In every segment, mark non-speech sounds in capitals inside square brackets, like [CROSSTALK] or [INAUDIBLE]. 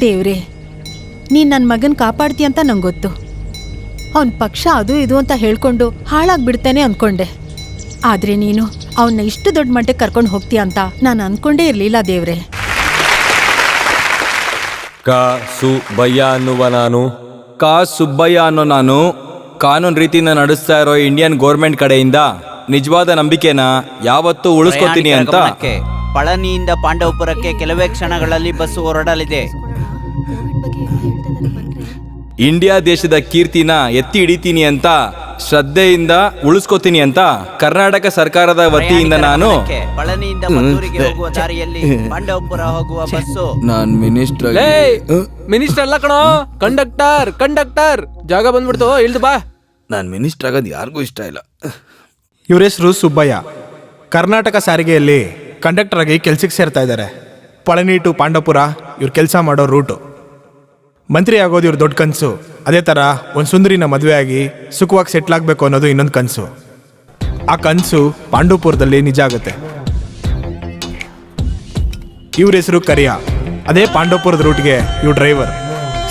ದೇವ್ರೆ ನೀನ್ ನನ್ನ ಮಗನ್ ಕಾಪಾಡ್ತೀಯ ಅಂತ ನಂಗೆ ಗೊತ್ತು ಅವನ್ ಪಕ್ಷ ಅದು ಇದು ಅಂತ ಹೇಳ್ಕೊಂಡು ಹಾಳಾಗ್ಬಿಡ್ತಾನೆ ಅನ್ಕೊಂಡೆ. ಆದ್ರೆ ನೀನು ಅವನ್ನ ಇಷ್ಟು ದೊಡ್ಡ ಮಟ್ಟಕ್ಕೆ ಕರ್ಕೊಂಡು ಹೋಗ್ತೀಯ ಅಂತ ನಾನು ಅನ್ಕೊಂಡೇ ಇರಲಿಲ್ಲ ದೇವ್ರೆ. ಕ ಸುಬ್ಬಯ್ಯ ಅನ್ನುವ ನಾನು. ಕಾ ಸುಬ್ಬಯ್ಯ ಅನ್ನೋ ನಾನು. ಕಾನೂನು ರೀತಿಯಿಂದ ನಡೆಸ್ತಾ ಇರೋ ಇಂಡಿಯನ್ ಗೋರ್ಮೆಂಟ್ ಕಡೆಯಿಂದ ನಿಜವಾದ ನಂಬಿಕೆನ ಯಾವತ್ತೂ ಉಳಿಸ್ಕೊತೀನಿ ಅಂತ. ಪಳನಿಯಿಂದ ಪಾಂಡವಪುರಕ್ಕೆ ಕೆಲವೇ ಕ್ಷಣಗಳಲ್ಲಿ ಬಸ್ ಹೊರಡಲಿದೆ. ಇಂಡಿಯಾ ದೇಶದ ಕೀರ್ತಿನ ಎತ್ತಿ ಹಿಡಿತೀನಿ ಅಂತ ಶ್ರದ್ಧೆಯಿಂದ ಉಳಿಸ್ಕೊತೀನಿ ಅಂತ ಕರ್ನಾಟಕ ಸರ್ಕಾರದ ವತಿಯಿಂದ ನಾನು ಗಮನಕ್ಕೆ, ಪಳನಿಯಿಂದ ಮದ್ದೂರಿಗೆ ಹೋಗುವ ದಾರಿಯಲ್ಲಿ ಪಾಂಡವಪುರ ಹೋಗುವ ಬಸ್ಸು. ನಾನ್ ಮಿನಿಸ್ಟರ್ ಮಿನಿಸ್ಟರ್ ಅಲ್ಲ ಕಣೋ. ಕಂಡಕ್ಟರ್ ಕಂಡಕ್ಟರ್ ಜಾಗ ಬಂದ್ಬಿಡ್ತು ಇಳ್ದು ಬಾ. ನಾನ್ ಮಿನಿಸ್ಟರ್ ಆಗೋದು ಯಾರಿಗೂ ಇಷ್ಟ ಇಲ್ಲ. ಇವ್ರ ಹೆಸರು ಸುಬ್ಬಯ್ಯ. ಕರ್ನಾಟಕ ಸಾರಿಗೆಯಲ್ಲಿ ಕಂಡಕ್ಟರ್ ಆಗಿ ಕೆಲ್ಸಕ್ಕೆ ಸೇರ್ತಾ ಇದ್ದಾರೆ ಪಳನಿ ಟು ಪಾಂಡವಪುರ ಇವ್ರು ಕೆಲಸ ಮಾಡೋ ರೂಟು ಮಂತ್ರಿ ಆಗೋದು ಇವ್ರ ದೊಡ್ಡ ಕನಸು. ಅದೇ ಥರ ಒಂದು ಸುಂದರಿನ ಮದುವೆ ಆಗಿ ಸುಖವಾಗಿ ಸೆಟ್ಲ್ ಆಗಬೇಕು ಅನ್ನೋದು ಇನ್ನೊಂದು ಕನಸು. ಆ ಕನಸು ಪಾಂಡವಪುರದಲ್ಲಿ ನಿಜ ಆಗುತ್ತೆ. ಇವ್ರ ಹೆಸರು ಕರಿಯ. ಅದೇ ಪಾಂಡವಪುರದ ರೂಟ್ಗೆ ಇವ್ ಡ್ರೈವರ್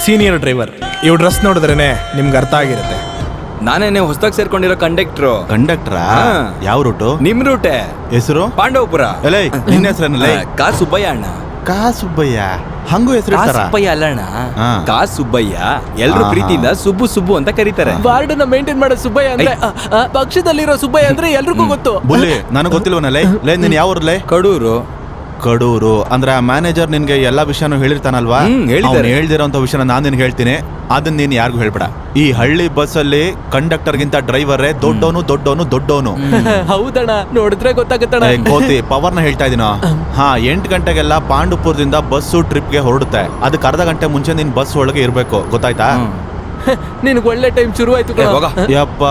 ಸೀನಿಯರ್ ಡ್ರೈವರ್ ಇವ್ ಡ್ರೆಸ್ ನೋಡಿದ್ರೇನೆ ನಿಮ್ಗೆ ಅರ್ಥ ಆಗಿರುತ್ತೆ. ನಾನೇನೆ ಹೊಸದಾಗಿ ಸೇರ್ಕೊಂಡಿರೋ ಕಂಡಕ್ಟ್ರು ಕಂಡಕ್ಟ್ರಾ ಯಾವ ರೂಟು ನಿಮ್ ರೂಟೆ ಹೆಸರು? ಪಾಂಡವಪುರ ನಿನ್ನ ಹೆಸರನ್ನ ಕಾ ಸುಬ್ಬಯ್ಯ ಅಣ್ಣ. ಕಾ ಸುಬ್ಬಯ್ಯ. ಹಂಗೂ ಹೆಸರು ಕಾ ಸುಬ್ಬಯ್ಯ ಅಲ್ಲಣ್ಣ ಹಾ. ಕಾ ಸುಬ್ಬಯ್ಯ. ಎಲ್ರು ಆಹಾ. ಪ್ರೀತಿಯಿಂದ ಸುಬ್ಬು ಸುಬ್ಬು ಅಂತ ಕರೀತಾರೆ. ವಾರ್ಡ್ನ ಮೇಂಟೈನ್ ಮಾಡೋ ಸುಬ್ಬಯ್ಯ ಅಂದ್ರೆ ಪಕ್ಷದಲ್ಲಿರೋ ಸುಬ್ಬಯ್ಯ ಅಂದ್ರೆ ಎಲ್ರಿಗೂ ಗೊತ್ತು. ಬುಲ್ಲಿ ನನಗೆ ಗೊತ್ತಿಲ್ವನಲ್ಲೇ? ಲೇ ನೀನು ಯಾವ ಊರ್ಲೇ ಕಡೂರು. ಕಡೂರು. ಅಂದ್ರೆ ಆ ಮ್ಯಾನೇಜರ್ ನಿನ್ಗೆ ಎಲ್ಲಾ ವಿಷಯನೂ ಹೇಳಿರ್ತಾನಲ್ವಾ? ಹ್ಮ್, ಹೇಳಿದ್ದಾರೆ. ಅವ್ನು ಹೇಳ್ದಿರೋಂಥ ವಿಷಯನ ನಾನು ನಿನ್ಗೆ ಹೇಳ್ತೀನಿ. ಅದನ್ನ ನೀನ್ ಯಾರಿಗೂ ಹೇಳ್ಬೇಡ. ಈ ಹಳ್ಳಿ ಬಸ್ಸಲ್ಲಿ ಕಂಡಕ್ಟರ್ಗಿಂತ ಡ್ರೈವರೇ ದೊಡ್ಡವನು ದೊಡ್ಡವನು ದೊಡ್ಡವನು [LAUGHS] ಹೌದಣ್ಣ ನೋಡಿದ್ರೆ ಗೊತ್ತಾಗತ್ತೆ [LAUGHS] ಪವರ್ನ ಹೇಳ್ತಾ ಇದೀನ? ಹಾ ಎಂಟು ಗಂಟೆಗೆಲ್ಲ ಪಾಂಡುಪುರದಿಂದ ಬಸ್ಸು ಟ್ರಿಪ್ಗೆ ಹೊರಡುತ್ತೆ. ಅದಕ್ಕೆ ಅರ್ಧ ಗಂಟೆ ಮುಂಚೆ ನೀನ್ ಬಸ್ ಒಳಗೆ ಇರ್ಬೇಕು. ಗೊತ್ತಾಯ್ತಾ? [LAUGHS] ನಿನ್ಗೆ ಒಳ್ಳೆ ಟೈಮ್ ಶುರು ಆಯ್ತು ಏ, ಹೋಗ. ಯಪ್ಪ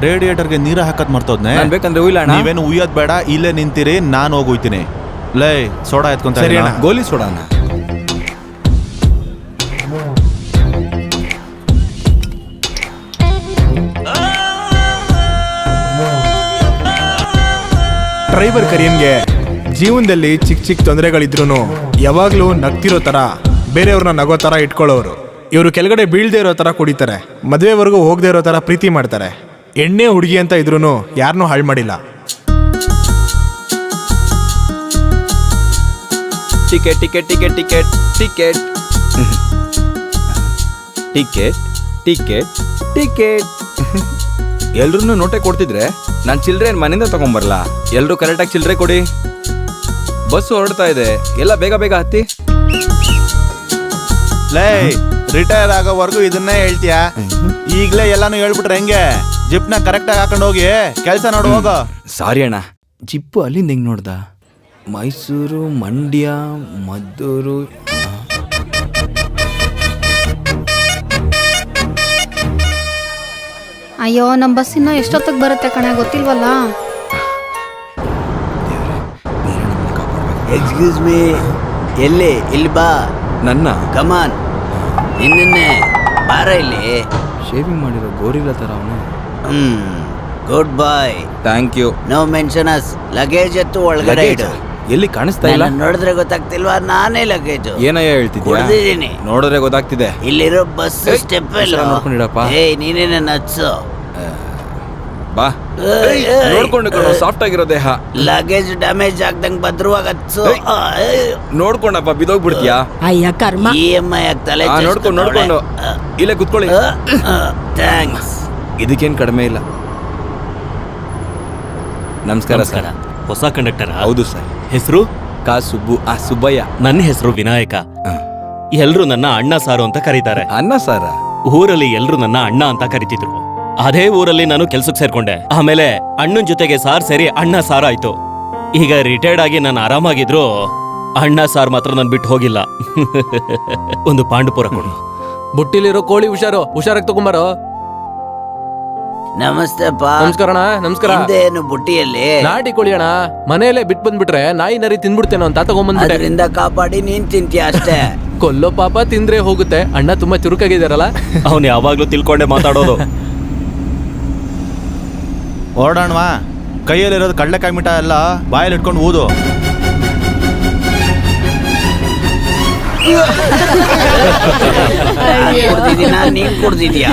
ರೇಡಿಯೇಟರ್ಗೆ ನೀರ ಹಾಕತ್ ಮರ್ತೋದ್ನೆ? ನಾನ್ ಬೇಕಂದ್ರೆ ನೀವೇನು ಉಯ್ಯೋದ್ ಬೇಡ ಇಲ್ಲೇ ನಿಂತಿರಿ ನಾನು ಹೋಗುಯ್ತೀನಿ ಲೇ ಸೋಡಾ ಎತ್ಕೊಂತ ಸರಿ ಅಣ್ಣ. ಗೋಲಿ ಸೋಡಾನ? ಡ್ರೈವರ್ ಕರಿಯನ್ಗೆ ಜೀವನದಲ್ಲಿ ಚಿಕ್ಕ ಚಿಕ್ಕ ತೊಂದರೆಗಳಿದ್ರು ಯಾವಾಗಲೂ ನಗ್ತಿರೋ ಥರ ಬೇರೆಯವ್ರನ್ನ ನಗೋ ಥರ ಇಟ್ಕೊಳ್ಳೋರು. ಇವರು ಕೆಳಗಡೆ ಬೀಳ್ದೇ ಇರೋ ಥರ ಕುಡಿತಾರೆ ಮದುವೆವರೆಗೂ ಹೋಗದೆ ಇರೋ ಥರ ಪ್ರೀತಿ ಮಾಡ್ತಾರೆ. ಎಣ್ಣೆ ಹುಡುಗಿ ಅಂತ ಇದ್ರೂ ಯಾರನ್ನೂ ಹಾಳು ಮಾಡಿಲ್ಲ. Ticket ticket ticket ticket ticket ticket ticket ticket ಎಲ್ರು ನೋಟೆ ಕೊಡ್ತಿದ್ರೆ ನಾನು ಚಿಲ್ಲರೆ ಏನ್ ಮನೆಯಿಂದ ತಗೊಂಬರ್ಲಾ? ಎಲ್ಲರೂ ಕರೆಕ್ಟಾಗಿ ಚಿಲ್ಲರೆ ಕೊಡಿ. ಬಸ್ ಹೊರಡ್ತಾ ಇದೆ. ಎಲ್ಲ ಬೇಗ ಬೇಗ ಹತ್ತಿ. ಲೇ ರಿಟೈರ್ ಆಗೋವರೆಗೂ ಇದನ್ನೇ ಹೇಳ್ತೀಯಾ? ಈಗಲೇ ಎಲ್ಲಾನು ಹೇಳ್ಬಿಟ್ರೆ ಹೆಂಗೆ? ಜಿಪ್ನ ಕರೆಕ್ಟಾಗಿ ಹಾಕೊಂಡು ಹೋಗಿ ಕೆಲಸ ನೋಡು ಹೋಗೋ. ಸಾರಿ ಅಣ್ಣ. ಜಿಪ್ಪು ಅಲ್ಲಿಂದ ಹೆಂಗ್ ನೋಡ್ದ? ಮೈಸೂರು ಮಂಡ್ಯ ಮದ್ದೂರು. ಅಯ್ಯೋ ನಮ್ಮ ಬಸ್ ಇನ್ನ ಎಷ್ಟೊತ್ತಿಗೆ ಬರುತ್ತೆ ಕಣೆ? ಗೊತ್ತಿಲ್ವಲ್ಲ? ಎಕ್ಸ್ಕ್ಯೂಸ್ ಮೀ ಎಲ್ಲಿ? ಇಲ್ಲಿ ಬಾ. ನನ್ನ? ಕಮಾನ್ ನಿನ್ನೆ ಬಾರ ಇಲ್ಲಿ. ಶೇವಿಂಗ್ ಮಾಡಿರೋ ಗೋರಿಲ್ಲ ತರ ಅವನು. ಹ್ಮ್. Good bye thank you no mention us luggage ಎತ್ತು ಒಳಗಡೆ ಇಡು. ಎಲ್ಲಿ ಕಾಣಿಸ್ತಾ ಇಲ್ಲ? ನೋಡಿದ್ರೆ ಗೊತ್ತಾಗ್ತಿಲ್ವಾ? ನಾನೇ ಲಗೇಜ್ ಏನಯ್ಯ ಹೇಳ್ತಿದ್ಯಾ? ಕುಡ್ದಿದ್ದೀನಿ. ನೋಡಿದ್ರೆ ಗೊತ್ತಾಗ್ತಿದೆ. ಇಲ್ಲಿರೋ ಬಸ್ ಸ್ಟೆಪ್ ಇಲ್ಲ ನೋಡ್ಕೊಂಡಿಡಪ್ಪ. ಏಯ್ ನೀನೇ ನನ್ನ ಹಚ್ಚು ಬಾ. ಏಯ್. ನೋಡ್ಕೊಂಡು ಸಾಫ್ಟ್ ಆಗಿರೋ ದೇಹ. ಲಗೇಜ್ ಡ್ಯಾಮೇಜ್ ಆಗ್ದಂಗ್ ಬದ್ರುವಾಗ ಹಚ್ಚು ಏಯ್. ನೋಡ್ಕೊಂಡಪ್ಪ ಬಿದೋಗ್ಬಿಡ್ತೀಯಾ ಅಯ್ಯ ಕರ್ಮ. ಇ ಎಂ ಐ ಆಗ್ತಲೆ ಆ, ನೋಡ್ಕೊಂಡು ನೋಡ್ಕೊಂಡು. ಇಲ್ಲೇ ಕುತ್ಕೊಳ್ಳಿ. ಥ್ಯಾಂಕ್ಸ್ ಇದಕ್ಕೇನ್ ಕಡಿಮೆ ಇಲ್ಲ. ನಮಸ್ಕಾರ ಸರ್. ಹೊಸ ಕಂಡಕ್ಟರ್ ಹೌದು ಸರ್. ಹೆಸರು ಕಾ ಸುಬ್ಬು ಆ ಸುಬ್ಬಯ್ಯ. ನನ್ನ ಹೆಸರು ವಿನಾಯಕ. ಎಲ್ರು ನನ್ನ ಅಣ್ಣ ಸಾರು ಅಂತ ಕರೀತಾರೆ. ಅನ್ನ ಸಾರ? ಊರಲ್ಲಿ ಎಲ್ರು ನನ್ನ ಅಣ್ಣ ಅಂತ ಕರಿತಿದ್ರು. ಅದೇ ಊರಲ್ಲಿ ನಾನು ಕೆಲ್ಸಕ್ಕೆ ಸೇರ್ಕೊಂಡೆ. ಆಮೇಲೆ ಅಣ್ಣನ ಜೊತೆಗೆ ಸಾರ್ ಸೇರಿ ಅಣ್ಣ ಸಾರ್ ಆಯ್ತು. ಈಗ ರಿಟೈರ್ಡ್ ಆಗಿ ನಾನು ಆರಾಮಾಗಿದ್ರು ಅಣ್ಣ ಸಾರ್ ಮಾತ್ರ ನನ್ ಬಿಟ್ಟು ಹೋಗಿಲ್ಲ. [LAUGHS] ಒಂದು ಪಾಂಡುಪುರ ಕೊಡು. ಬುಟ್ಟಿಲಿರೋ ಕೋಳಿ ಹುಷಾರು. ಹುಷಾರಾಗಿ ತಗೊಂಬಾರೋ. ನಮಸ್ತೆ ಪಾ ನಮಸ್ಕಾರ ಅಣ್ಣ ನಮಸ್ಕಾರ. ಹಿಂದೆ ಏನು ಬುಟ್ಟಿಯಲ್ಲಿ. ನಾಟಿ ಕೋಳಿ ಅಣ್ಣ. ಮನೆಯಲ್ಲೇ ಬಿಟ್ ಬಂದ್ಬಿಟ್ರೆ ನಾಯಿ ನರಿ ತಿನ್ಬಿಡ್ತೇನೆ ಅಂತ ತಗೊಂಡ್ಬಂದ್ ಅದರಿಂದ ಕಾಪಾಡಿ ನೀನ್ ತಿಂತೀಯ ಅಷ್ಟೇ. [LAUGHS] ಕೊಲ್ಲೋ ಪಾಪ ತಿಂದ್ರೆ ಹೋಗುತ್ತೆ. ಅಣ್ಣ ತುಂಬಾ ಚುರುಕಾಗಿದಾರಲ್ಲ [LAUGHS] ಅವ್ನು ಯಾವಾಗ್ಲೂ ತಿಳ್ಕೊಂಡೆ ಮಾತಾಡೋದು. ಹೊರಡೋಣವಾ ಕೈಯಲ್ಲಿರೋದು ಕಡಲೆಕಾಯಿ ಮಿಠ ಎಲ್ಲ ಬಾಯಲ್ಲಿ ಇಟ್ಕೊಂಡು ಊದು. [LAUGHS] ನೀನ್ ಕುಡ್ದಿದ್ಯಾ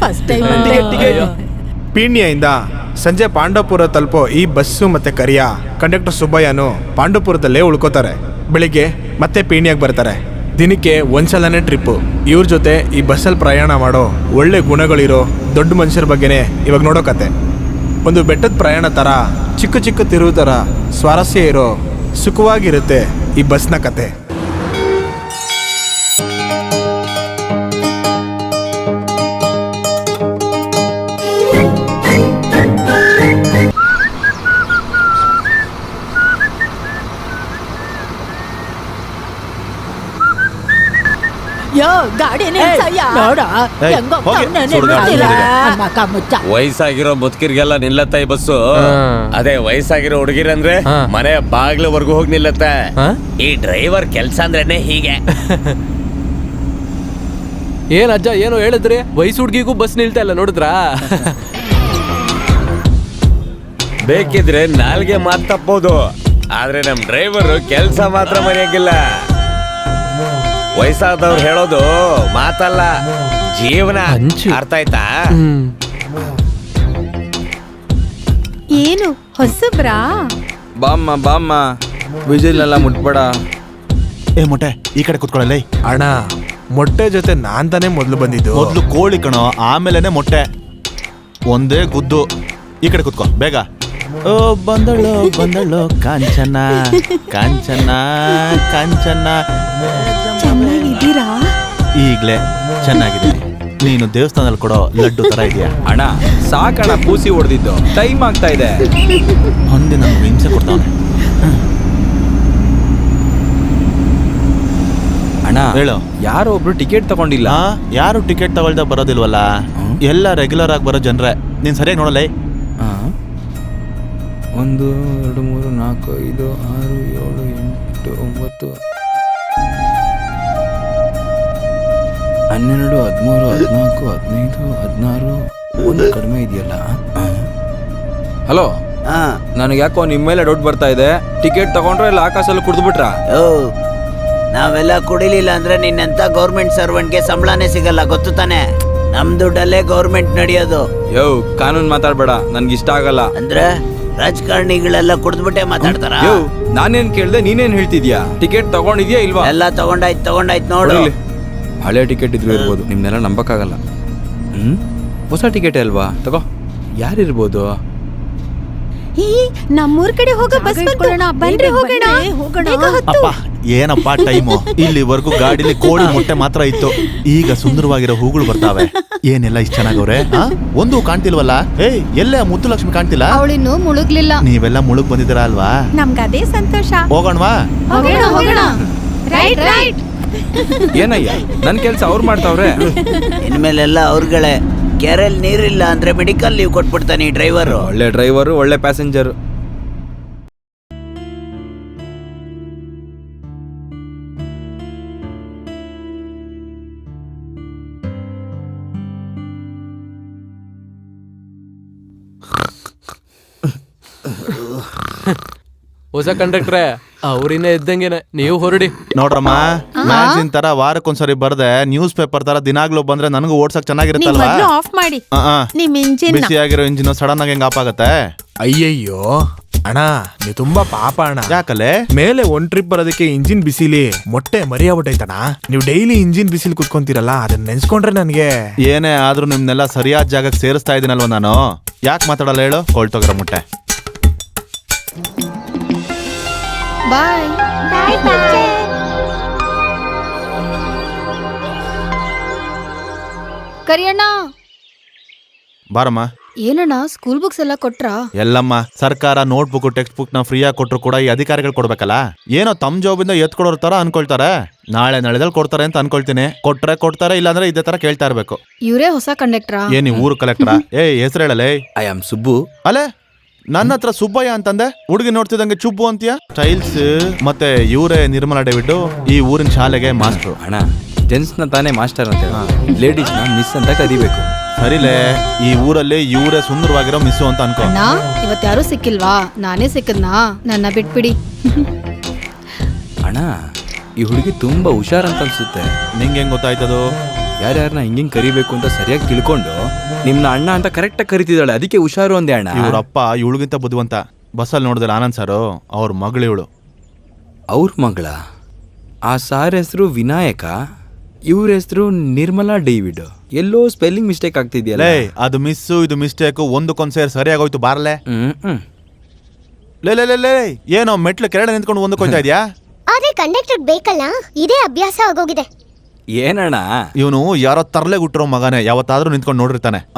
ಫಸ್ಟ್ ಟೈಮ್ ಪೀಣ್ಯದಿಂದ ಸಂಜೆ ಪಾಂಡವಪುರ ತಲುಪೋ ಈ ಬಸ್ಸು ಮತ್ತೆ ಕರಿಯ ಕಂಡಕ್ಟರ್ ಸುಬ್ಬಯ್ಯನು ಪಾಂಡವಪುರದಲ್ಲೇ ಉಳ್ಕೋತಾರೆ. ಬೆಳಿಗ್ಗೆ ಮತ್ತೆ ಪೀಣ್ಯಾಗ ಬರ್ತಾರೆ. ದಿನಕ್ಕೆ ಒಂದ್ಸಲನೇ ಟ್ರಿಪ್ಪು. ಇವ್ರ ಜೊತೆ ಈ ಬಸ್ಸಲ್ಲಿ ಪ್ರಯಾಣ ಮಾಡೋ ಒಳ್ಳೆ ಗುಣಗಳಿರೋ ದೊಡ್ಡ ಮನುಷ್ಯರ ಬಗ್ಗೆನೇ ಇವಾಗ ನೋಡೋ ಕತೆ. ಒಂದು ಬೆಟ್ಟದ ಪ್ರಯಾಣ ಥರ ಚಿಕ್ಕ ಚಿಕ್ಕ ತಿರುವು ಥರ ಸ್ವಾರಸ್ಯ ಇರೋ ಸುಖವಾಗಿರುತ್ತೆ ಈ ಬಸ್ನ ಕತೆ. ಗಾಡಿ ನಿಲ್ಸಯ್ಯ ನೋಡ. ಹೆಂಗೋ. ವಯಸ್ಸಾಗಿರೋ ಮುದುಕಿರ್ಗೆಲ್ಲ ನಿಲ್ಲತ್ತ ಈ ಬಸ್ಸು. ಅದೇ ವಯಸ್ಸಾಗಿರೋ ಹುಡುಗಿರಂದ್ರೆ ಹಾ. ಮನೆ ಬಾಗ್ಲವರೆಗೂ ಹೋಗಿ ನಿಲ್ಲತ್ತೆ. ಹಾ? ಈ ಡ್ರೈವರ್ ಕೆಲ್ಸ ಅಂದ್ರೇನೆ ಹೀಗೆ. [LAUGHS] ಏನ್ ಅಜ್ಜ ಏನೋ ಹೇಳಿದ್ರಿ? ವಯಸ್ಸು ಹುಡ್ಗಿಗೂ ಬಸ್ ನಿಲ್ತಾ ಇಲ್ಲ ನೋಡಿದ್ರಾ? [LAUGHS] ಬೇಕಿದ್ರೆ ನಾಲ್ಗೆ ಮಾತ್ ತಪ್ಪೋದು. ಆದ್ರೆ ನಮ್ ಡ್ರೈವರ್ ಕೆಲ್ಸ ಮಾತ್ರ ಮರೆಯಂಗಿಲ್ಲ ವಯಸ್ಸಾದವ್ರು ಹೇಳೋದು ಮಾತಲ್ಲ. ಜೀವನ ಹಂಚು. ಅರ್ಥ ಆಯ್ತಾ? ಏನು ಹೊಸಬ್ರಾ? ಬಾಮ್ಮ ಬಾಮ್ಮ. ವಿಜಿಲ್ನೆಲ್ಲ ಮುಟ್ಬೇಡ. ಏ ಮೊಟ್ಟೆ ಈ ಕಡೆ ಕುತ್ಕೊಳ್ಳಲೇ ಅಣ್ಣ ಮೊಟ್ಟೆ ಜೊತೆ ನಾನ್ ತಾನೇ ಮೊದಲು ಬಂದಿದ್ದು. ಮೊದ್ಲು ಕೋಳಿ ಕಣೋ ಆಮೇಲೆನೆ ಮೊಟ್ಟೆ. ಒಂದೇ ಗುದ್ದು. ಈ ಕಡೆ ಕುತ್ಕೋ ಬೇಗ. ಓ ಬಂದಳು ಬಂದಳು ಕಾಂಚನ ಕಾಂಚನ ಕಾಂಚನ. ಚೆನ್ನಾಗಿದ್ದೀರಾ? ಈಗ್ಲೇ ಚೆನ್ನಾಗಿದೆ ನೀನು ದೇವಸ್ಥಾನದಲ್ಲಿ ಕೊಡೋ ಲಡ್ಡು ತರ ಇದೆಯಾ? ಅಣ್ಣ ಸಾಕಣ ಕೂಸಿ ಹೊಡೆದಿದ್ದು. ಟೈಮ್ ಆಗ್ತಾ ಇದೆ. ಒಂದಿನ ಹಿಂಸೆ ಕೊಡ್ತಾವನೆ. ಅಣ್ಣ ಹೇಳು. ಯಾರೋ ಒಬ್ರು ಟಿಕೆಟ್ ತಗೊಂಡಿಲ್ಲ. ಯಾರು ಟಿಕೆಟ್ ತಗೊಳ್ದ ಬರೋದಿಲ್ವಲ್ಲ? ಎಲ್ಲ ರೆಗ್ಯುಲರ್ ಆಗಿ ಬರೋ ಜನರೇ. ನೀನ್ ಸರಿಯಾಗಿ ನೋಡಲೇ? ಒಂದು ಎರಡು ಮೂರು ನಾಲ್ಕು ಐದು ಆರು ಏಳು ಎಂಟು ಒಂಬತ್ತು ಹನ್ನೆರಡು ಹದಿಮೂರು ಹದಿನಾಲ್ಕು ಹದಿನೈದು ಹದಿನಾರು. ಒಂದು ಕಡಿಮೆ ಇದೆಯಲ್ಲ? ಹಲೋ ಹಾ. ನನಗೆ ಯಾಕೋ ನಿಮ್ಮ ಮೇಲೆ ಡೌಟ್ ಬರ್ತಾ ಇದೆ. ಟಿಕೆಟ್ ತಗೊಂಡ್ರೆ ಇಲ್ಲ ಆಕಾಶಲ್ಲಿ ಕುಡಿದ್ಬಿಟ್ರಾ? ಓ ನಾವೆಲ್ಲ ಕುಡಿಲಿಲ್ಲ ಅಂದ್ರೆ ನಿನ್ನಂತ ಗೌರ್ಮೆಂಟ್ ಸರ್ವೆಂಟ್ಗೆ ಸಂಬಳನೇ ಸಿಗಲ್ಲ ಗೊತ್ತು ತಾನೆ? ನಮ್ ದುಡ್ಡಲ್ಲೇ ಗೌರ್ಮೆಂಟ್ ನಡೆಯೋದು. ಯೋ ಕಾನೂನು ಮಾತಾಡ್ಬೇಡ. ನನ್ಗೆ ಇಷ್ಟ ಆಗಲ್ಲ. ಅಂದ್ರೆ? ರಾಜಕಾರಣಿಗಳೆಲ್ಲ ಕುಡಿದ್ಬಿಟ್ಟೆ ಮಾತಾಡ್ತಾರ? ಯೋ ನಾನೇನ್ ಕೇಳ್ದೆ ನೀನೇನ್ ಹೇಳ್ತಿದ್ಯಾ? ಟಿಕೆಟ್ ತಗೊಂಡಿದ್ಯಾ ಇಲ್ವಾ? ಎಲ್ಲ ತಗೊಂಡಾಯ್ತು ತಗೊಂಡಾಯ್ತು ನೋಡು. ಕೊಡಿಲಿ. ಹಳೆ ಟಿಕೆಟ್ ಇದ್ರು ಇರ್ಬೋದು ನಿಮ್ನೆಲ್ಲ ನಂಬಕ್ಕಾಗಲ್ಲ. ಹ್ಮ್? ಹೊಸ ಟಿಕೆಟ್ ಅಲ್ವಾ? ತಗೋ. ಯಾರಿರ್ಬೋದು? ಈ ನಮ್ಮೂರ್ ಕಡೆ ಹೋಗೋ ಬಸ್ ಬಂತು ಬನ್ರಿ ಹೋಗೋಣ. ಬೇಗ ಹತ್ತು. ಅಪ್ಪ ಏನಪ್ಪ ಟೈಮು ಇಲ್ಲಿವರೆಗೂ ಗಾಡಿಲಿ ಕೋಳಿ ಮೊಟ್ಟೆ ಮಾತ್ರ ಇತ್ತು. ಈಗ ಸುಂದರವಾಗಿರೋ ಹೂಗಳು ಬರ್ತಾವೆ. ಏನೆಲ್ಲ ಇಷ್ಟ ಚೆನ್ನಾಗವ್ರೆ ಆ? ಒಂದು ಕಾಣ್ತಿಲ್ವಲ್ಲ? ಏಯ್ ಎಲ್ಲೇ ಆ ಮುತ್ತು ಲಕ್ಷ್ಮಿ ಕಾಣ್ತಿಲ್ಲ? ಅವಳಿನ್ನು ಮುಳುಗ್ಲಿಲ್ಲ. ನೀವೆಲ್ಲ ಮುಳುಗ್ ಬಂದಿದ್ದೀರಾ ಅಲ್ವಾ? ನಮ್ಗದೇ ಅದೇ ಸಂತೋಷ. ಹೋಗೋಣವಾ? ಹೋಗೋಣ ಹೋಗೋಣ ರೈಟ್. ರೈಟ್. ಏನಯ್ಯ? ನನ್ ಕೆಲ್ಸ ಅವ್ರು ಮಾಡ್ತಾವ್ರೆ? ಇನ್ಮೇಲೆಲ್ಲ ಅವ್ರಗಳೇ. ಕೆರೆಲ್ ನೀರಿಲ್ಲ ಅಂದ್ರೆ ಮೆಡಿಕಲ್ ಲೀವ್ ಕೊಟ್ಬಿಡ್ತಾನೆ ಈ ಡ್ರೈವರ್ ಒಳ್ಳೆ ಡ್ರೈವರು ಒಳ್ಳೆ ಪ್ಯಾಸೆಂಜರ್ ಹೊಸ ಕಂಡಕ್ಟ್ರೆ ಅವ್ರಿನ್ನ ಇದ್ದಂಗೆನೆ. ನೀವು ಹೊರಡಿ. ನೋಡ್ರಮ್ಮ ಮ್ಯಾಗ್ಸಿನ್ ತರ ವಾರಕ್ಕೊಂದ್ಸರಿ ಬರ್ದೆ ನ್ಯೂಸ್ ಪೇಪರ್ ತರ ದಿನಾಗ್ಲೂ ಬಂದ್ರೆ ನನಗೂ ಓಡ್ಸಕ್ ನೀವ್ ಚೆನ್ನಾಗಿರುತ್ತಲ್ವಾ ಮೊದ್ಲು ಆಫ್ ಮಾಡಿ. ಆ, ಆ. ನಿಮ್ ಇಂಜಿನ್ ಬಿಸಿಯಾಗಿರೋ ಇಂಜಿನ್ ಸಡನ್ ಆಗಿ ಹೆಂಗ್ ಆಫ್ ಆಗತ್ತೆ ಅಯ್ಯಯ್ಯೋ ಅಣ್ಣ ನೀವು ತುಂಬಾ ಪಾಪ ಅಣ್ಣ. ಯಾಕಲೆ? ಮೇಲೆ ಒನ್ ಟ್ರಿಪ್ ಬರೋದಕ್ಕೆ ಇಂಜಿನ್ ಬಿಸಿಲಿ ಮೊಟ್ಟೆ ಮರಿಯಾಬಿಟ್ಟೈತಣ ನೀವು ಡೈಲಿ ಇಂಜಿನ್ ಬಿಸಿಲಿ ಕುತ್ಕೊಂತೀರಲ್ಲ ಅದನ್ನ ನೆನ್ಸ್ಕೊಂಡ್ರೆ ನನ್ಗೆ. ಏನೇ ಆದ್ರೂ ನಿಮ್ನೆಲ್ಲ ಸರಿಯಾದ ಜಾಗಕ್ಕೆ ಸೇರಿಸ್ತಾ ಇದೀನಲ್ವ ನಾನು? ಯಾಕೆ ಮಾತಾಡಲ್ಲ ಹೇಳು? ಕೊಳ್ತೋಗ್ರ ಮುಟ್ಟೆ. ಬಾಯ್ ಕರಿಯಣ್ಣ. ಬಾರಮ್ಮ. ಏನಣ್ಣ ಸ್ಕೂಲ್ ಬುಕ್ಸ್ ಎಲ್ಲ ಕೊಟ್ರಾ? ಎಲ್ಲಮ್ಮ ಸರ್ಕಾರ ನೋಟ್ ಬುಕ್ ಟೆಕ್ಸ್ಟ್ ಬುಕ್ನ ಫ್ರೀಯಾಗಿ ಕೊಟ್ರು ಕೂಡ ಈ ಅಧಿಕಾರಿಗಳು ಕೊಡ್ಬೇಕಲ್ಲ? ಏನೋ ತಮ್ಮ ಜಾಬಿಂದ ಎತ್ಕೊಡೋರ್ ತರ ಅನ್ಕೊಳ್ತಾರೆ. ನಾಳೆ ನಾಳೆದಲ್ಲಿ ಕೊಡ್ತಾರೆ ಅಂತ ಅನ್ಕೊಳ್ತೀನಿ. ಕೊಟ್ರೆ ಕೊಡ್ತಾರೆ ಇಲ್ಲಾಂದ್ರೆ ಇದೇ ತರ ಕೇಳ್ತಾ ಇರ್ಬೇಕು. ಇವರೇ ಹೊಸ ಕಂಡಕ್ಟ್ರಾ ಏನ್ ಈ ಊರು ಕಲೆಕ್ಟರ್ ಏ ಹೆಸರು ಹೇಳಲೇ? ಐ ಆಮ್ ಸುಬ್ಬು ಅಲೆ? ನನ್ನ ಹತ್ರ ಸುಬ್ಬಯ್ಯ ಅಂತಂದೆ ಹುಡುಗಿ ನೋಡ್ತಿದಂಗೆ ಚುಬ್ಬು ಅಂತೀಯ? ಸ್ಟೈಲ್ಸ್ ಮತ್ತೆ ಇವರೇ ನಿರ್ಮಲಾ ಡೇವಿಡ್ ಈ ಊರಿನ ಶಾಲೆಗೆ ಮಾಸ್ಟ್ರು. ಅಣ್ಣ ಜೆಂಟ್ಸ್ನ ತಾನೇ ಮಾಸ್ಟರ್ ಅಂತ ಲೇಡೀಸ್ ಲೇಡೀಸ್ನ ಮಿಸ್ ಅಂತ ಕರಿಬೇಕು. ಸರಿಲೇ ಈ ಊರಲ್ಲಿ ಇವರೇ ಸುಂದರವಾಗಿರೋ ಮಿಸ್ಸು ಅಂತ ಅನ್ಕೋ. ಅಣ್ಣ ಇವತ್ಯಾರೂ ಸಿಕ್ಕಿಲ್ವಾ? ನಾನೇ ಸಿಕ್ಕದ್ನಾ? ನನ್ನ ಬಿಟ್ಬಿಡಿ. ಅಣ್ಣ ಈ ಹುಡುಗಿ ತುಂಬಾ ಹುಷಾರಂತ ಅನ್ಸುತ್ತೆ. ನಿಂಗೆ ಹೆಂಗ್ ಗೊತ್ತಾಯ್ತದು? ಯಾರ್ಯಾರನ್ನ ಹಿಂಗಿಂಗ್ ಕರಿಬೇಕು ಅಂತ ಸರಿಯಾಗಿ ತಿಳ್ಕೊಂಡು ನಿಮ್ನ ಅಣ್ಣ ಅಂತ ಕರೆಕ್ಟಾಗಿ ಕರಿತಿದ್ದಾಳೆ. ಅದಕ್ಕೆ ಹುಷಾರು ಒಂದೇ ಅಣ್ಣ. ಇವ್ರಪ್ಪ ಇವಳಿಗಿಂತ ಬುದ್ಧಿವಂತ. ಬಸ್ಸಲ್ಲಿ ನೋಡಿದ್ರೆ ಆನಂದ್ ಸಾರು ಅವ್ರ ಮಗಳು ಇವಳು. ಅವ್ರ ಮಗಳ? ಆ ಸಾರ್ ಹೆಸರು ವಿನಾಯಕ ಇವ್ರ ಹೆಸರು ನಿರ್ಮಲಾ ಡೇವಿಡ್. ಎಲ್ಲೋ ಸ್ಪೆಲ್ಲಿಂಗ್ ಮಿಸ್ಟೇಕ್ ಆಗ್ತಿದ್ಯಲ್ಲ. ಲೇ ಅದು ಮಿಸ್ಸು ಇದು ಮಿಸ್ಟೇಕು ಒಂದಕ್ಕೊಂದು ಸೇರಿ ಸರಿಯಾಗೋಯ್ತು ಬಾರ್ಲೆ. ಹ್ಮ್ ಹ್ಮ್. ಲೇ ಲೇ ಲೇ ಲೇ ಏನೋ ಮೆಟ್ಲು ಕೆರಡೆ ನಿಂತ್ಕೊಂಡು ಒಂದಕ್ಕೆ ಹೋಗ್ತಾ ಇದೆಯಾ ಆದ್ರೆ ಕಂಡಕ್ಟರ್ ಬೇಕಲ್ಲ? ಇದೇ ಅಭ್ಯಾಸ ಆಗೋಗಿದೆ. ಏನಣ್ಣ? ಇವನು ಯಾರೋ ತರ್ಲೆ ಹುಟ್ಟಿರೋ ಮಗನೇ ಯಾವತ್ತಾದ್ರೂ ನಿಂತ್ಕೊಂಡು ನೋಡಿರ್ತಾನೆ.